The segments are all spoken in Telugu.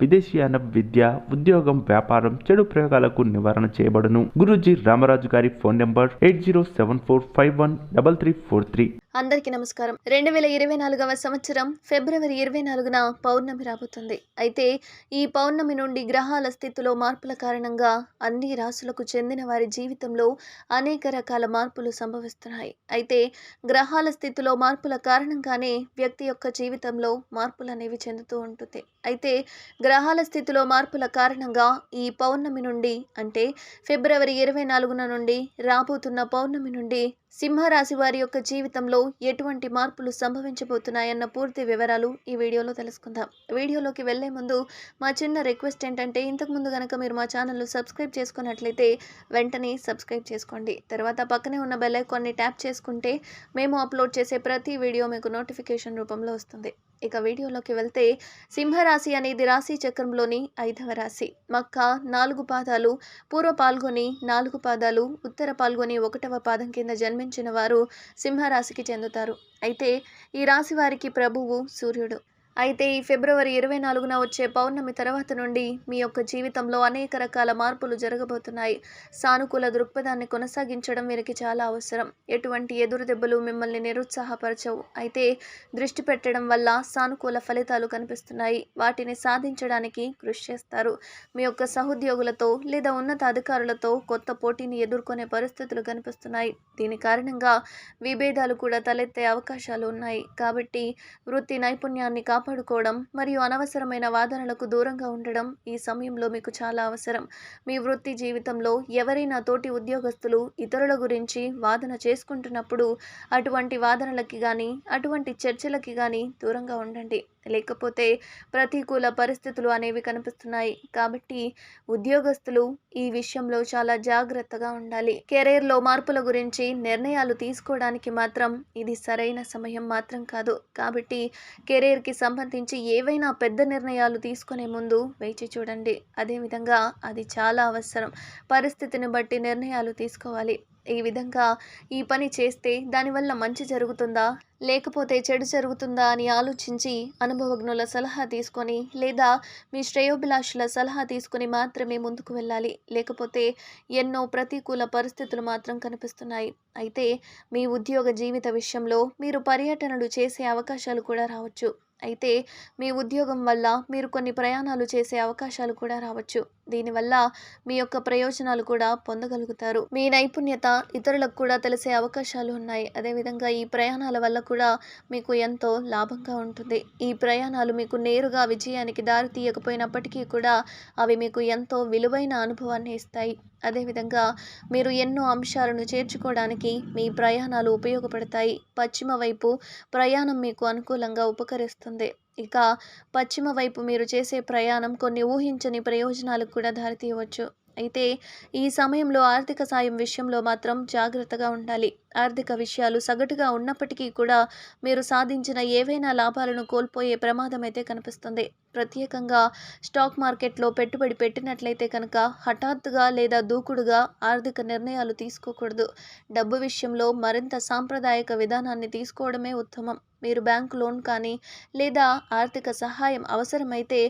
విదేశీయాన విద్య ఉద్యోగం వ్యాపారం చెడు ప్రయోగాలకు నివారణ చేయబడును. గురుజీ రామరాజు గారి phone number eight zero seven four five one double three four three. అందరికీ నమస్కారం. రెండు వేల ఇరవై నాలుగవ సంవత్సరం ఫిబ్రవరి ఇరవై నాలుగున పౌర్ణమి రాబోతుంది. అయితే ఈ పౌర్ణమి నుండి గ్రహాల స్థితిలో మార్పుల కారణంగా అన్ని రాసులకు చెందిన వారి జీవితంలో అనేక రకాల మార్పులు సంభవిస్తున్నాయి. అయితే గ్రహాల స్థితిలో మార్పుల కారణంగానే వ్యక్తి యొక్క జీవితంలో మార్పులు అనేవి చెందుతూ ఉంటుంది అయితే గ్రహాల స్థితిలో మార్పుల కారణంగా ఈ పౌర్ణమి నుండి అంటే ఫిబ్రవరి ఇరవై నాలుగున నుండి రాబోతున్న పౌర్ణమి నుండి సింహరాశి వారి యొక్క జీవితంలో ఎటువంటి మార్పులు సంభవించబోతున్నాయన్న పూర్తి వివరాలు ఈ వీడియోలో తెలుసుకుందాం. వీడియోలోకి వెళ్ళే ముందు మా చిన్న రిక్వెస్ట్ ఏంటంటే ఇంతకు ముందు కనుక మీరు మా ఛానల్ను సబ్స్క్రైబ్ చేసుకున్నట్లయితే వెంటనే సబ్స్క్రైబ్ చేసుకోండి. తర్వాత పక్కనే ఉన్న బెల్ ఐకాన్ని ట్యాప్ చేసుకుంటే మేము అప్లోడ్ చేసే ప్రతి వీడియో మీకు నోటిఫికేషన్ రూపంలో వస్తుంది. ఇక వీడియోలోకి వెళ్తే సింహరాశి అనేది రాశి చక్రంలోని ఐదవ రాశి. మక్క నాలుగు పాదాలు పూర్వ పాల్గొని నాలుగు పాదాలు ఉత్తర పాల్గొని ఒకటవ పాదం కింద జన్మించిన వారు సింహరాశికి చెందుతారు. అయితే ఈ రాశి వారికి ప్రభువు సూర్యుడు. అయితే ఈ ఫిబ్రవరి ఇరవై నాలుగున వచ్చే పౌర్ణమి తర్వాత నుండి మీ యొక్క జీవితంలో అనేక రకాల మార్పులు జరగబోతున్నాయి. సానుకూల దృక్పథాన్ని కొనసాగించడం వీరికి చాలా అవసరం. ఎటువంటి ఎదురు దెబ్బలు మిమ్మల్ని నిరుత్సాహపరచవు. అయితే దృష్టి పెట్టడం వల్ల సానుకూల ఫలితాలు కనిపిస్తున్నాయి. వాటిని సాధించడానికి కృషి చేస్తారు. మీ యొక్క సహోద్యోగులతో లేదా ఉన్నత అధికారులతో కొత్త పోటీని ఎదుర్కొనే పరిస్థితులు కనిపిస్తున్నాయి. దీని కారణంగా విభేదాలు కూడా తలెత్తే అవకాశాలు ఉన్నాయి. కాబట్టి వృత్తి నైపుణ్యాన్ని కాపాడుకోవడం మరియు అనవసరమైన వాదనలకు దూరంగా ఉండడం ఈ సమయంలో మీకు చాలా అవసరం. మీ వృత్తి జీవితంలో ఎవరైనా తోటి ఉద్యోగస్తులు ఇతరుల గురించి వాదన చేసుకుంటున్నప్పుడు అటువంటి వాదనలకి కానీ అటువంటి చర్చలకి కానీ దూరంగా ఉండండి. లేకపోతే ప్రతికూల పరిస్థితులు అనేవి కనిపిస్తున్నాయి. కాబట్టి ఉద్యోగస్తులు ఈ విషయంలో చాలా జాగ్రత్తగా ఉండాలి. కెరీర్లో మార్పుల గురించి నిర్ణయాలు తీసుకోవడానికి మాత్రం ఇది సరైన సమయం మాత్రం కాదు. కాబట్టి కెరీర్కి సంబంధించి సంబంధించి ఏవైనా పెద్ద నిర్ణయాలు తీసుకునే ముందు వేచి చూడండి. అదేవిధంగా అది చాలా అవసరం. పరిస్థితిని బట్టి నిర్ణయాలు తీసుకోవాలి. ఈ విధంగా ఈ పని చేస్తే దానివల్ల మంచి జరుగుతుందా? లేకపోతే చెడు జరుగుతుందా అని ఆలోచించి అనుభవజ్ఞుల సలహా తీసుకొని లేదా మీ శ్రేయోభిలాషుల సలహా తీసుకొని మాత్రమే ముందుకు వెళ్ళాలి. లేకపోతే ఎన్నో ప్రతికూల పరిస్థితులు మాత్రం కనిపిస్తున్నాయి. అయితే మీ ఉద్యోగ జీవిత విషయంలో మీరు పర్యటనలు చేసే అవకాశాలు కూడా రావచ్చు. అయితే మీ ఉద్యోగం వల్ల మీరు కొన్ని ప్రయాణాలు చేసే అవకాశాలు కూడా రావచ్చు. దీనివల్ల మీ యొక్క ప్రయోజనాలు కూడా పొందగలుగుతారు. మీ నైపుణ్యత ఇతరులకు కూడా తెలిసే అవకాశాలు ఉన్నాయి. అదేవిధంగా ఈ ప్రయాణాల వల్ల కూడా మీకు ఎంతో లాభంగా ఉంటుంది. ఈ ప్రయాణాలు మీకు నేరుగా విజయానికి దారి తీయకపోయినప్పటికీ కూడా అవి మీకు ఎంతో విలువైన అనుభవాన్ని ఇస్తాయి. అదేవిధంగా మీరు ఎన్నో అంశాలను చేర్చుకోవడానికి మీ ప్రయాణాలు ఉపయోగపడతాయి. పశ్చిమ వైపు ప్రయాణం మీకు అనుకూలంగా ఉపకరిస్తుంది. ఇక పశ్చిమ వైపు మీరు చేసే ప్రయాణం కొన్ని ఊహించని ప్రయోజనాలకు కూడా దారితీయవచ్చు. అయితే ఈ సమయంలో ఆర్థిక సాయం విషయంలో మాత్రం జాగ్రత్తగా ఉండాలి. ఆర్థిక విషయాలు సగటుగా ఉన్నప్పటికీ కూడా మీరు సాధించిన ఏవైనా లాభాలను కోల్పోయే ప్రమాదం అయితే కనిపిస్తుంది. ప్రత్యేకంగా స్టాక్ మార్కెట్లో పెట్టుబడి పెట్టినట్లయితే కనుక హఠాత్తుగా లేదా దూకుడుగా ఆర్థిక నిర్ణయాలు తీసుకోకూడదు. డబ్బు విషయంలో మరింత సాంప్రదాయక విధానాన్ని తీసుకోవడమే ఉత్తమం. మీరు బ్యాంక్ లోన్ కానీ లేదా ఆర్థిక సహాయం అవసరమైతే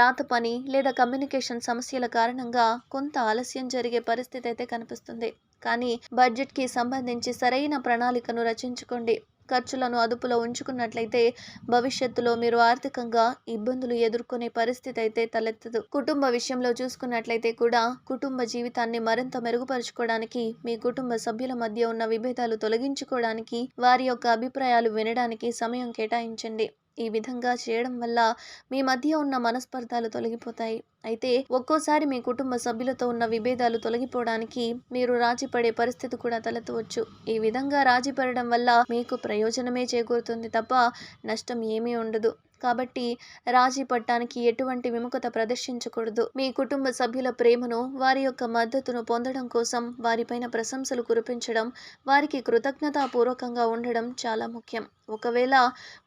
రాత పని లేదా కమ్యూనికేషన్ సమస్యల కారణంగా కొంత ఆలస్యం జరిగే పరిస్థితి అయితే కనిపిస్తుంది. కానీ బడ్జెట్కి సంబంధించి సరైన ప్రణాళికను రచించుకోండి. ఖర్చులను అదుపులో ఉంచుకున్నట్లయితే భవిష్యత్తులో మీరు ఆర్థికంగా ఇబ్బందులు ఎదుర్కొనే పరిస్థితి అయితే తలెత్తదు. కుటుంబ విషయంలో చూసుకున్నట్లయితే కూడా కుటుంబ జీవితాన్ని మరింత మెరుగుపరుచుకోవడానికి మీ కుటుంబ సభ్యుల మధ్య ఉన్న విభేదాలు తొలగించుకోవడానికి వారి యొక్క అభిప్రాయాలు వినడానికి సమయం కేటాయించండి. ఈ విధంగా చేయడం వల్ల మీ మధ్య ఉన్న మనస్పర్ధాలు తొలగిపోతాయి. అయితే ఒక్కోసారి మీ కుటుంబ సభ్యులతో ఉన్న విభేదాలు తొలగిపోవడానికి మీరు రాజీపడే పరిస్థితి కూడా తలెత్తవచ్చు. ఈ విధంగా రాజీపడడం వల్ల మీకు ప్రయోజనమే చేకూరుతుంది తప్ప నష్టం ఏమీ ఉండదు. కాబట్టి రాజీ పట్టానికి ఎటువంటి విముఖత ప్రదర్శించకూడదు. మీ కుటుంబ సభ్యుల ప్రేమను వారి యొక్క మద్దతును పొందడం కోసం వారిపైన ప్రశంసలు కురిపించడం వారికి కృతజ్ఞతాపూర్వకంగా ఉండడం చాలా ముఖ్యం. ఒకవేళ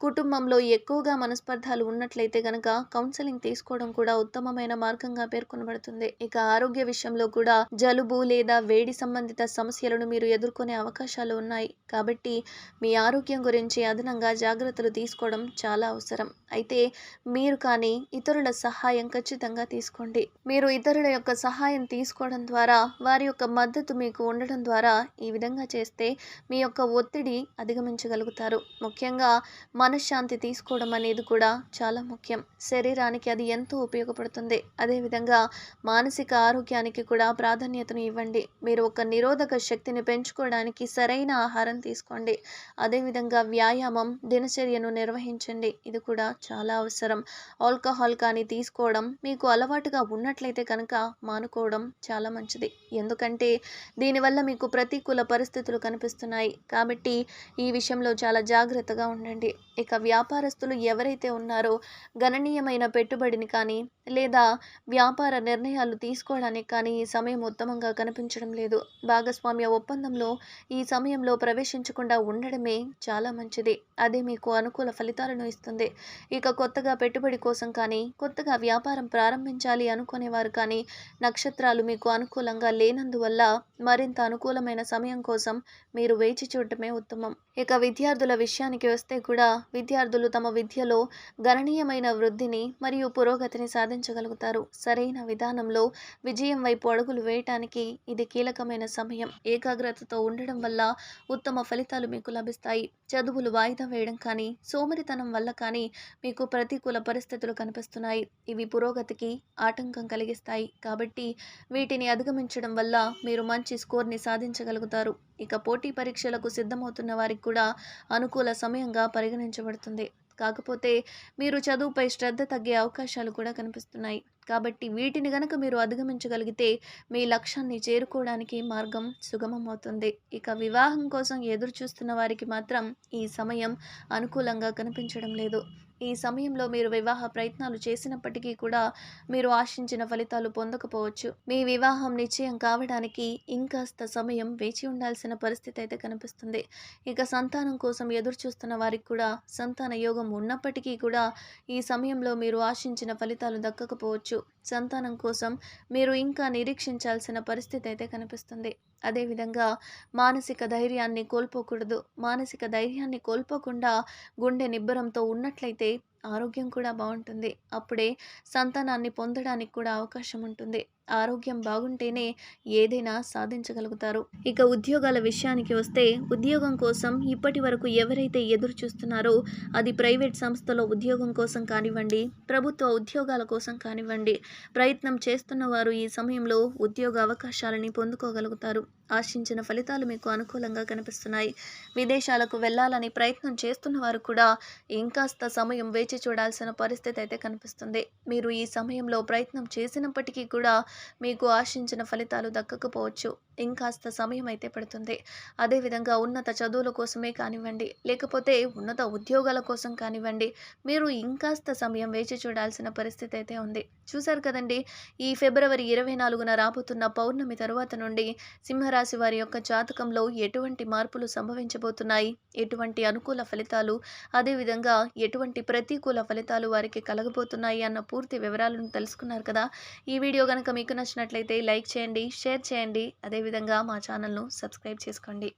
కుటుంబంలో ఎక్కువగా మనస్పర్ధాలు ఉన్నట్లయితే గనక కౌన్సిలింగ్ తీసుకోవడం కూడా ఉత్తమమైన మార్గంగా పేర్కొనబడుతుంది. ఇక ఆరోగ్య విషయంలో కూడా జలుబు లేదా వేడి సంబంధిత సమస్యలను మీరు ఎదుర్కొనే అవకాశాలు ఉన్నాయి. కాబట్టి మీ ఆరోగ్యం గురించి అదనంగా జాగ్రత్తలు తీసుకోవడం చాలా అవసరం. అయితే మీరు కానీ ఇతరుల సహాయం ఖచ్చితంగా తీసుకోండి. మీరు ఇతరుల యొక్క సహాయం తీసుకోవడం ద్వారా వారి యొక్క మద్దతు మీకు ఉండడం ద్వారా ఈ విధంగా చేస్తే మీ యొక్క ఒత్తిడి అధిగమించగలుగుతారు. ముఖ్యంగా మనశ్శాంతి తీసుకోవడం అనేది కూడా చాలా ముఖ్యం. శరీరానికి అది ఎంతో ఉపయోగపడుతుంది. అదేవిధంగా మానసిక ఆరోగ్యానికి కూడా ప్రాధాన్యతను ఇవ్వండి. మీరు ఒక నిరోధక శక్తిని పెంచుకోవడానికి సరైన ఆహారం తీసుకోండి. అదేవిధంగా వ్యాయామం దినచర్యను నిర్వహించండి. ఇది కూడా చాలా అవసరం. ఆల్కహాల్ కానీ తీసుకోవడం మీకు అలవాటుగా ఉన్నట్లయితే కనుక మానుకోవడం చాలా మంచిది. ఎందుకంటే దీనివల్ల మీకు ప్రతికూల పరిస్థితులు కనిపిస్తున్నాయి. కాబట్టి ఈ విషయంలో చాలా జాగ్రత్తగా ఉండండి. ఇక వ్యాపారస్తులు ఎవరైతే ఉన్నారో గణనీయమైన పెట్టుబడిని కానీ లేదా వ్యాపార నిర్ణయాలు తీసుకోవడానికి కానీ ఈ సమయం ఉత్తమంగా కనిపించడం లేదు. భాగస్వామ్య ఒప్పందంలో ఈ సమయంలో ప్రవేశించకుండా ఉండడమే చాలా మంచిది. అదే మీకు అనుకూల ఫలితాలను ఇస్తుంది. ఇక కొత్తగా పెట్టుబడి కోసం కానీ కొత్తగా వ్యాపారం ప్రారంభించాలి అనుకునేవారు కానీ నక్షత్రాలు మీకు అనుకూలంగా లేనందువల్ల మరింత అనుకూలమైన సమయం కోసం మీరు వేచి చూడటమే ఉత్తమం. ఇక విద్యార్థుల విషయానికి వస్తే కూడా విద్యార్థులు తమ విద్యలో గణనీయమైన వృద్ధిని మరియు పురోగతిని సాధించగలుగుతారు. సరైన విధానంలో విజయం వైపు అడుగులు వేయటానికి ఇది కీలకమైన సమయం. ఏకాగ్రతతో ఉండడం వల్ల ఉత్తమ ఫలితాలు మీకు లభిస్తాయి. చదువులు వాయిదా వేయడం కానీ సోమరితనం వల్ల కానీ మీకు ప్రతికూల పరిస్థితులు కనిపిస్తున్నాయి. ఇవి పురోగతికి ఆటంకం కలిగిస్తాయి. కాబట్టి వీటిని అధిగమించడం వల్ల మీరు మంచి స్కోర్ని సాధించగలుగుతారు. ఇక పోటీ పరీక్షలకు సిద్ధమవుతున్న వారికి కూడా అనుకూల సమయంగా పరిగణించబడుతుంది. కాకపోతే మీరు చదువుపై శ్రద్ధ తగ్గే అవకాశాలు కూడా కనిపిస్తున్నాయి. కాబట్టి వీటిని గనక మీరు అధిగమించగలిగితే మీ లక్ష్యాన్ని చేరుకోవడానికి మార్గం సుగమం అవుతుంది ఇక వివాహం కోసం ఎదురు చూస్తున్న వారికి మాత్రం ఈ సమయం అనుకూలంగా కనిపించడం లేదు. ఈ సమయంలో మీరు వివాహ ప్రయత్నాలు చేసినప్పటికీ కూడా మీరు ఆశించిన ఫలితాలు పొందకపోవచ్చు. మీ వివాహం నిశ్చయం కావడానికి ఇంకాస్త సమయం వేచి ఉండాల్సిన పరిస్థితి అయితే కనిపిస్తుంది. ఇక సంతానం కోసం ఎదురు చూస్తున్న వారికి కూడా సంతాన యోగం ఉన్నప్పటికీ కూడా ఈ సమయంలో మీరు ఆశించిన ఫలితాలు దక్కకపోవచ్చు. సంతానం కోసం మీరు ఇంకా నిరీక్షించాల్సిన పరిస్థితి అయితే కనిపిస్తుంది. అదేవిధంగా మానసిక ధైర్యాన్ని కోల్పోకూడదు. మానసిక ధైర్యాన్ని కోల్పోకుండా గుండె నిబ్బరంతో ఉన్నట్లయితే ఆరోగ్యం కూడా బాగుంటుంది. అప్పుడే సంతానాన్ని పొందడానికి కూడా అవకాశం ఉంటుంది. ఆరోగ్యం బాగుంటేనే ఏదైనా సాధించగలుగుతారు. ఇక ఉద్యోగాల విషయానికి వస్తే ఉద్యోగం కోసం ఇప్పటి వరకు ఎవరైతే ఎదురు చూస్తున్నారో అది ప్రైవేట్ సంస్థలో ఉద్యోగం కోసం కానివ్వండి ప్రభుత్వ ఉద్యోగాల కోసం కానివ్వండి ప్రయత్నం చేస్తున్న వారు ఈ సమయంలో ఉద్యోగ అవకాశాలని పొందుకోగలుగుతారు. ఆశించిన ఫలితాలు మీకు అనుకూలంగా కనిపిస్తున్నాయి. విదేశాలకు వెళ్ళాలని ప్రయత్నం చేస్తున్న వారు కూడా ఇంకాస్త సమయం వేచి చూడాల్సిన పరిస్థితి అయితే కనిపిస్తుంది. మీరు ఈ సమయంలో ప్రయత్నం చేసినప్పటికీ కూడా మీకు ఆశించిన ఫలితాలు దక్కకపోవచ్చు. ఇంకాస్త సమయం అయితే పడుతుంది. అదేవిధంగా ఉన్నత చదువుల కోసమే కానివ్వండి లేకపోతే ఉన్నత ఉద్యోగాల కోసం కానివ్వండి మీరు ఇంకాస్త సమయం వేచి చూడాల్సిన పరిస్థితి అయితే ఉంది. చూశారు కదండి ఈ ఫిబ్రవరి ఇరవై నాలుగున రాబోతున్న పౌర్ణమి తరువాత నుండి సింహరాశి వారి యొక్క జాతకంలో ఎటువంటి మార్పులు సంభవించబోతున్నాయి? ఎటువంటి అనుకూల ఫలితాలు అదేవిధంగా ఎటువంటి ప్రతికూల ఫలితాలు వారికి కలగబోతున్నాయి అన్న పూర్తి వివరాలను తెలుసుకున్నారు కదా? ఈ వీడియో కనుక మీకు నచ్చినట్లయితే లైక్ చేయండి షేర్ చేయండి. అదేవిధంగా మా ఛానల్ను సబ్స్క్రైబ్ చేసుకోండి.